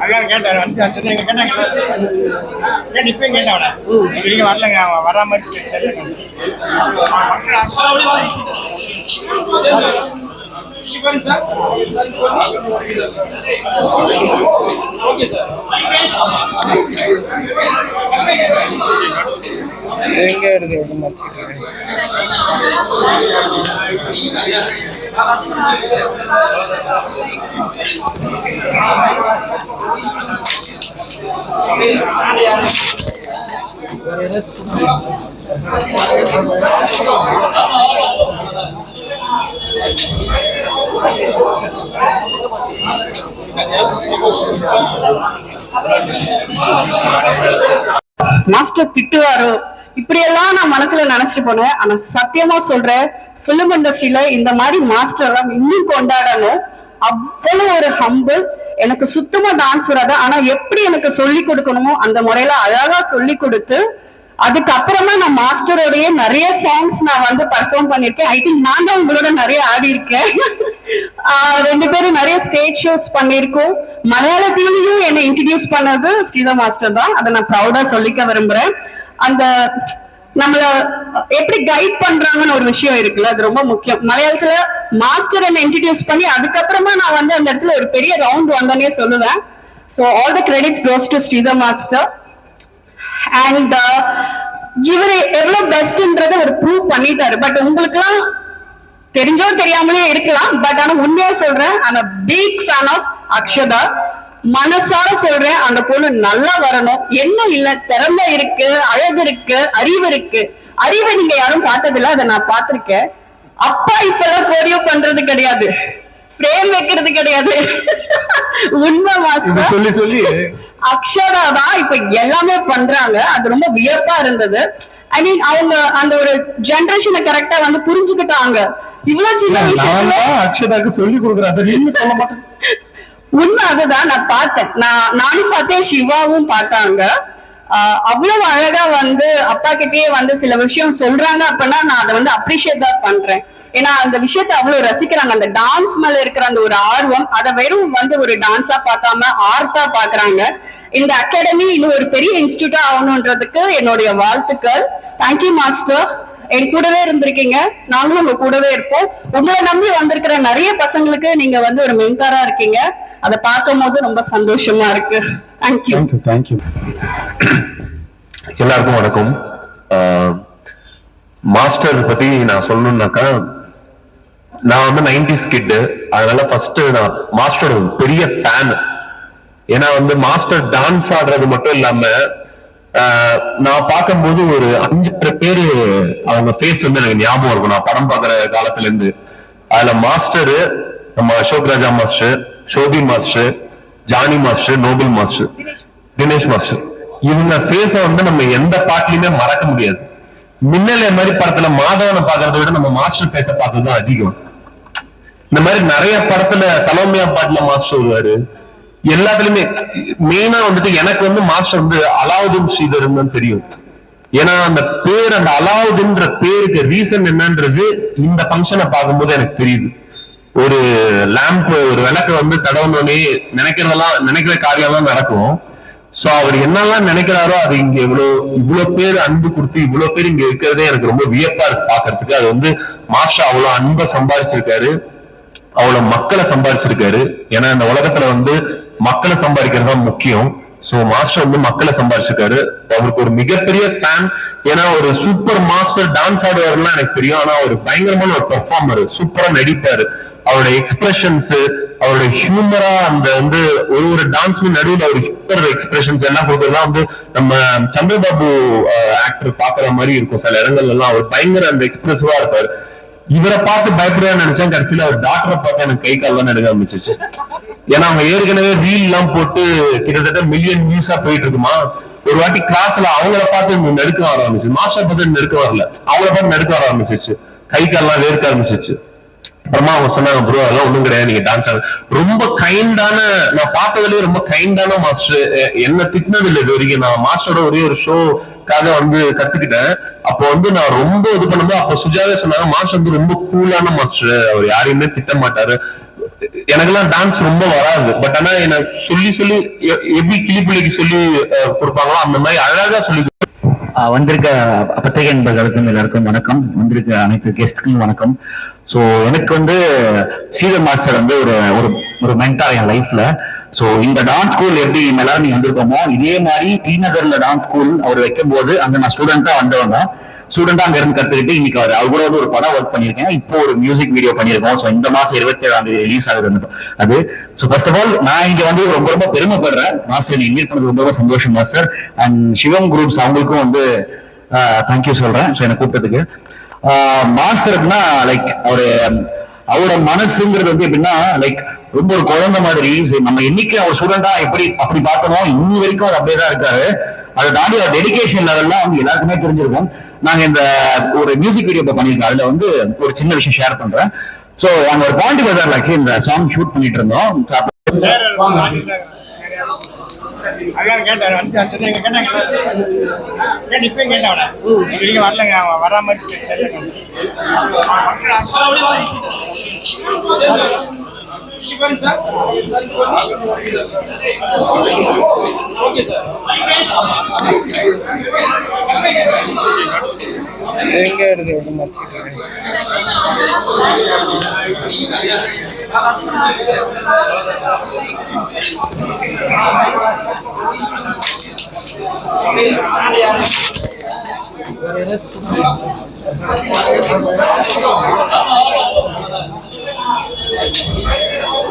அதான் கேட்டாரு வந்து அடுத்தது எங்க கேட்டாங்க கேட்டு அவன் எங்க இருக்கு மறைச்சிட்டு மாஸ்டர் திட்டுவாரோ. இப்படியெல்லாம் நான் மனசுல நினைச்சிட்டு போனேன். ஆனா சத்தியமா சொல்றேன் பிலிம் இண்டஸ்ட்ரியில இந்த மாதிரி மாஸ்டர் இன்னும் கொண்டாடணும். அவ்வளவு ஒரு ஹம்பிள் எனக்கு சுத்தமா டான்ஸ் வராது. ஆனா எப்படி எனக்கு சொல்லி கொடுக்கணுமோ அந்த முறையில அழகா சொல்லி கொடுத்து அதுக்கப்புறமா நான் மாஸ்டரோடய நிறைய சாங்ஸ் நான் வந்து பர்ஃபார்ம் பண்ணிருக்கேன் ஐ திங்க் நான் தான் உங்களோட நிறைய ஆடி இருக்கேன். ரெண்டு பேரும் நிறைய ஸ்டேஜ் ஷோஸ் பண்ணியிருக்கோம். மலையாளத்திலையும் என்னை இன்ட்ரடியூஸ் பண்ணது ஸ்ரீதா மாஸ்டர் தான். அதை நான் ப்ரௌடா சொல்லிக்க விரும்புறேன். அந்த நம்மள எப்படி கைட் பண்றாங்கன்னு ஒரு விஷயம் இருக்குல்ல அது ரொம்ப முக்கியம். மலையாளத்துல மாஸ்டர் என்ன இன்ட்ரடியூஸ் பண்ணி அதுக்கப்புறமா நான் வந்து அந்த இடத்துல ஒரு பெரிய ரவுண்ட் வந்தோன்னே சொல்லுவேன். So all the credits goes to Sridha master and இவர் எவ்வளவு பெஸ்ட்ன்றத ஒரு ப்ரூவ் பண்ணிட்டாரு. பட் உங்களுக்குலாம் தெரிஞ்சோ தெரியாமலே இருக்கலாம். பட் ஆனா உண்மையா சொல்றேன் அந்த பிக் ஃபேன் ஆஃப் அக்ஷதா மனசார சொல்றேன் அந்த பொண்ணு நல்லா வரணும். என்ன இல்ல? திறமை இருக்கு அழகு இருக்கு அறிவு இருக்கு. அறிவை நீங்க யாரும் பார்த்ததில்ல அதை நான் பார்த்திருக்கேன். அப்பா இப்பெல்லாம் கோரியோ பண்றது கிடையாது. ஃப்ரேம் வைக்கிறது கிடையாது. உண்மை மாஸ்டர் சொல்லி சொல்லி. அக்ஷரா தான் இப்ப எல்லாமே பண்றாங்க. அது ரொம்ப வியப்பா இருந்தது. ஐ மீன் அவங்க அந்த ஒரு ஜெனரேஷனை கரெக்டா வந்து புரிஞ்சுக்கிட்டாங்க. இவ்வளவு சின்ன தான் அக்ஷதாக்கு சொல்லி கொடுக்குறேன் உண்மை அதுதான் நான் பார்த்தேன். நான் நானும் பார்த்தேன் சிவாவும் பார்த்தாங்க. அவ்வளவு அழகா வந்து அப்பா கிட்டயே வந்து சில விஷயம் சொல்றாங்க. அப்படின்னா நான் அதை வந்து அப்ரிஷியேட் தான் பண்றேன். ஏன்னா அந்த விஷயத்தை அவ்வளவு ரசிக்கிறாங்க. அந்த டான்ஸ் மேல இருக்கிற அந்த ஒரு ஆர்வம் அதை வெறும் வந்து ஒரு டான்ஸா பார்க்காம ஆர்ட்டா பாக்குறாங்க இந்த அகாடமி இன்னும் ஒரு பெரிய இன்ஸ்டியூட்டா ஆகணுன்றதுக்கு என்னுடைய வாழ்த்துக்கள். தேங்க்யூ மாஸ்டர் என் கூடவே இருந்திருக்கீங்க. நாங்களும் உங்க கூடவே இருப்போம். உங்களை நம்பி வந்திருக்கிற நிறைய பசங்களுக்கு நீங்க வந்து ஒரு மென்டாரா இருக்கீங்க. அதை பார்க்கும் போது ரொம்ப சந்தோஷமா இருக்கு. தேங்க்யூ தேங்க்யூ எல்லாருக்கும் வணக்கம். மாஸ்டர் பத்தி நான் சொல்லணும்னாக்கா நான் வந்து நைன்டிஸ் கிட்டு அதனால ஃபர்ஸ்ட் நான் மாஸ்டர் பெரிய ஃபேன் ஏன்னா வந்து மாஸ்டர் டான்ஸ் ஆடுறது மட்டும் இல்லாம நான் பார்க்கும்போது ஒரு அஞ்சாறு பேரு அவங்க ஃபேஸ் வந்து எனக்கு ஞாபகம் இருக்கும். நான் படம் பார்க்குற காலத்துல இருந்து அதுல மாஸ்டர் நம்ம Ashok Raja master Shobi master Johnny master Nobel master Dinesh master இவங்க ஃபேஸ வந்து நம்ம எந்த பாட்டிலுமே மறக்க முடியாது. மின்னலே மாதிரி படத்துல மாதவனை பாக்குறத விட நம்ம மாஸ்டர் ஃபேஸ பார்த்தது தான் அதிகம். இந்த மாதிரி நிறைய படத்துல சலோமியா பாட்டுல மாஸ்டர் வருவாரு. எல்லாத்துலயுமே மெயினா வந்துட்டு எனக்கு வந்து மாஸ்டர் வந்து அலாவுதீன் ஸ்ரீதரன் தான் தெரியும். ஏன்னா அந்த பேர் அந்த அலாவுதீன்ற பேருக்கு ரீசன் என்னன்றது இந்த ஃபங்க்ஷனை பார்க்கும்போது எனக்கு தெரியுது. ஒரு லேம்ப் ஒரு விளக்க வந்து தடவுனோடனே நினைக்கிறதெல்லாம் நினைக்கிற காரியம்லாம் நடக்கும். சோ அவர் என்னெல்லாம் நினைக்கிறாரோ அது இங்க இவ்வளவு இவ்வளவு பேர் அன்பு கொடுத்து இவ்வளவு பேர் இங்க இருக்கிறதே எனக்கு ரொம்ப வியப்பா இருக்கு பாக்குறதுக்கு அது வந்து மாஸ்டர் அவ்வளவு அன்பை சம்பாதிச்சிருக்காரு அவ்வளவு மக்களை சம்பாதிச்சிருக்காரு ஏன்னா இந்த உலகத்துல வந்து மக்களை சம்பாதிக்கிறது தான் முக்கியம். சோ மாஸ்டர் வந்து மக்களை சம்பாதிச்சிருக்காரு. அவருக்கு ஒரு மிகப்பெரிய ஃபேன் ஏன்னா ஒரு சூப்பர் மாஸ்டர் டான்ஸ் ஆடுவாருன்னா எனக்கு தெரியும். ஆனா அவர் பயங்கரமான ஒரு பெர்ஃபார்மர் சூப்பரா நடிப்பாரு. அவரோட எக்ஸ்பிரஷன்ஸ் அவரோட ஹியூமரா அந்த வந்து ஒரு ஒரு டான்ஸ்மே நடுவில் அவர் ஹியூமர் எக்ஸ்பிரஷன்ஸ் எல்லாம் கொடுக்கறதுலாம் வந்து நம்ம சந்திரபாபு ஆக்டர் பாக்குற மாதிரி இருக்கும். சில இடங்கள்ல எல்லாம் அவர் பயங்கர அந்த எக்ஸ்பிரசிவா இருப்பாரு. இவரை பார்த்து பயப்படுவேன்னு நினைச்சேன். கடைசியில அவர் டாக்டரை பார்த்து எனக்கு கை கால்லாம் நடக்க ஆரம்பிச்சிச்சு ஏன்னா அவங்க ஏற்கனவே ரீல் எல்லாம் போட்டு கிட்டத்தட்ட மில்லியன் வியூஸா போயிட்டு இருக்குமா? ஒரு வாட்டி கிளாஸ்ல அவங்கள பார்த்து நெருக்க வர ஆரம்பிச்சு மாஸ்டர் பார்த்து நெருக்க வரல. அவங்கள பார்த்து நெருக்க வர ஆரம்பிச்சிச்சு. கை கால்லாம் வேர்க்க ஆரம்பிச்சிச்சு. அப்புறமா அவங்க சொன்னாங்க ப்ரோ அதெல்லாம் ஒண்ணும் கிடையாது. நீங்க டான்ஸ் ஆடு. ரொம்ப கைண்டான நான் பார்த்ததுலயே ரொம்ப கைண்டான மாஸ்டர் என்ன திட்டினது இல்லை இது வரைக்கும். நான் மாஸ்டரோட ஒரே ஒரு ஷோக்காக வந்து கத்துக்கிட்டேன். அப்போ வந்து நான் ரொம்ப இது பண்ணும்போது அப்போ சுஜாவே சொன்னாங்க மாஸ்டர் வந்து ரொம்ப கூலான மாஸ்டர் அவர் யாரையுமே திட்ட மாட்டாரு. எனக்கெல்லாம் டான்ஸ் ரொம்ப வராது. பட் ஆனா என்ன சொல்லி சொல்லி எப்படி கிளிப்பிள்ளைக்கு சொல்லி கொடுப்பாங்களோ அந்த மாதிரி அழகா சொல்லி வந்திருக்க பத்திரிகை நண்பர்களுக்கும் எல்லாருக்கும் வணக்கம். வந்திருக்க அனைத்து கெஸ்ட்டுக்கும் வணக்கம். ஸோ எனக்கு வந்து சீதர் மாஸ்டர் வந்து ஒரு ஒரு ஒரு மென்டார் என் லைஃப்ல ஸோ இந்த டான்ஸ் ஸ்கூல் எப்படி நம்ம எல்லாரும் நீங்க வந்திருக்கோமோ இதே மாதிரி டி நகர்ல டான்ஸ் ஸ்கூல் அவர் வைக்கும் போது அங்க நான் ஸ்டூடெண்டா வந்தவங்க. ஸ்டூடெண்டா அங்க இருந்து கத்துக்கிட்டு இன்னைக்கு அவர் அவர் கூட வந்து ஒரு படம் ஒர்க் பண்ணியிருக்கேன். இப்போ ஒரு மியூசிக் வீடியோ பண்ணியிருக்கோம். ஸோ இந்த மாசம் இருபத்தி ஏழாம் தேதி ரிலீஸ் ஆகுது அந்த- அது ஸோ ஃபர்ஸ்ட் ஆஃப் ஆல் நான் இங்க வந்து ரொம்ப ரொம்ப பெருமைப்படுறேன். மாஸ்டர் இன்வைட் பண்ணது ரொம்ப சந்தோஷம் மாஸ்டர். அண்ட் சிவம் குரூப்ஸ் அவங்களுக்கும் வந்து தேங்க்யூ சொல்றேன். ஸோ என்னை கூப்பிட்டதுக்கு. மாஸ்டர்னா லைக் அவரு அவரோட மனசுங்கிறது வந்து எப்படின்னா லைக் ரொம்ப ஒரு குழந்தை மாதிரி. நம்ம என்னைக்கு அவர் ஸ்டூடெண்டா எப்படி அப்படி பார்க்கணும் இன்னி வரைக்கும் அவர் அப்படியே தான் இருக்காரு. அதை தாண்டி அவர் டெடிகேஷன் லெவல்லாம் வந்து எல்லாருக்குமே தெரிஞ்சிருக்கும். நாங்க இந்த ஒரு மியூசிக் வீடியோ பண்ணியிருக்கோம் அதுல வந்து ஒரு சின்ன விஷயம் ஷேர் பண்றேன். ஸோ நாங்க ஒரு பாண்டி பஜார்ல ஆக்சுவலி இந்த சாங் ஷூட் பண்ணிட்டு இருந்தோம். வரலங்க வரா மாதிரி எங்க இருக்கு மறைச்சிட்டு